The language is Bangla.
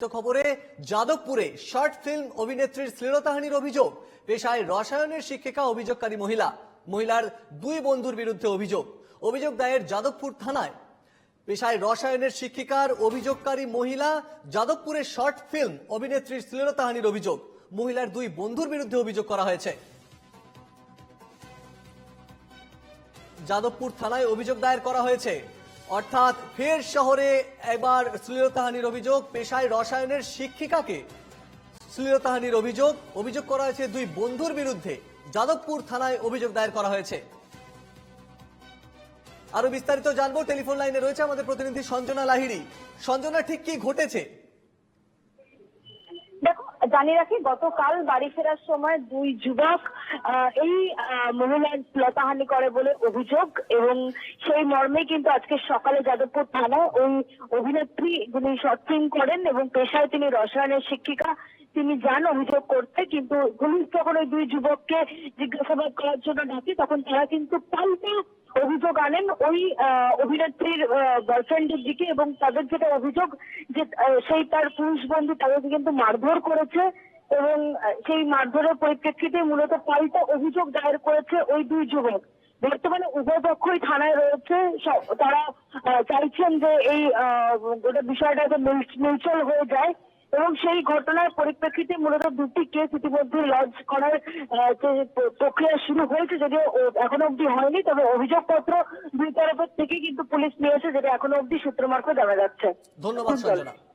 খবরে যাদবপুরে শর্ট ফিল্ম অভিনেত্রীর শ্লীলতাহানির অভিযোগ। পেশায় রসায়নের শিক্ষিকা, অভিযোগকারী মহিলা। মহিলার দুই বন্ধুর বিরুদ্ধে অভিযোগ। অভিযোগ দায়ের যাদবপুর থানায়। পেশায় রসায়নের শিক্ষিকার, অভিযোগকারী মহিলা, যাদবপুরে শর্ট ফিল্ম অভিনেত্রীর শ্লীলতাহানির অভিযোগ। মহিলার দুই বন্ধুর বিরুদ্ধে অভিযোগ করা হয়েছে। যাদবপুর থানায় অভিযোগ দায়ের করা হয়েছে। অর্থাৎ ফের শহরে এবার শ্লীলতাহানির অভিযোগ, পেশায় রসায়নের শিক্ষিকাকে শ্লীলতাহানির অভিযোগ অভিযোগ করা হয়েছে দুই বন্ধুর বিরুদ্ধে। যাদবপুর থানায় অভিযোগ দায়ের করা হয়েছে। আরও বিস্তারিত জানব, টেলিফোন লাইনে রয়েছে আমাদের প্রতিনিধি সঞ্জনা লাহিড়ি। সঞ্জনা, ঠিক কি ঘটেছে? জানিয়ে রাখি, গতকাল বাড়ি ফেরার সময় দুই যুবক এই মহিলার লতাহানি করে বলে অভিযোগ এবং সেই মর্মে কিন্তু আজকে সকালে যাদবপুর থানায় ওই অভিনেত্রী যিনি শর্ট করেন এবং পেশায় তিনি রসায়নের শিক্ষিকা, তিনি যান অভিযোগ করতে, কিন্তু পুলিশ যখন ওই দুই যুবককে জিজ্ঞাসাবাদ করার জন্য ডাকে, তখন তারা কিন্তু পাল্টা অভিযোগ আনেন ওই অভিনেত্রীর গার্লফ্রেন্ডের দিকে এবং তাদের যেটা অভিযোগ যে সেই তার পুরুষ বন্ধু তাদেরকে কিন্তু মারধর করেছে এবং সেই মারধরের পরিপ্রেক্ষিতে মূলত পাল্টা অভিযোগ দায়ের করেছে ওই দুই যুবক। বর্তমানে উভয় পক্ষই থানায় রয়েছে। তারা চাইছেন যে এই গোটা বিষয়টা মিলচল হয়ে যায়। এবং সেই ঘটনার পরিপ্রেক্ষিতে মূলত দুটি কেস ইতিমধ্যে লঞ্চ করার যে প্রক্রিয়া শুরু হয়েছে যদিও এখনও অবধি হয়নি তবে অভিযোগপত্র দুই তরফের থেকে কিন্তু পুলিশ নিয়েছে যেটা এখনও অব্দি সূত্র মারফত জানা যাচ্ছে। ধন্যবাদ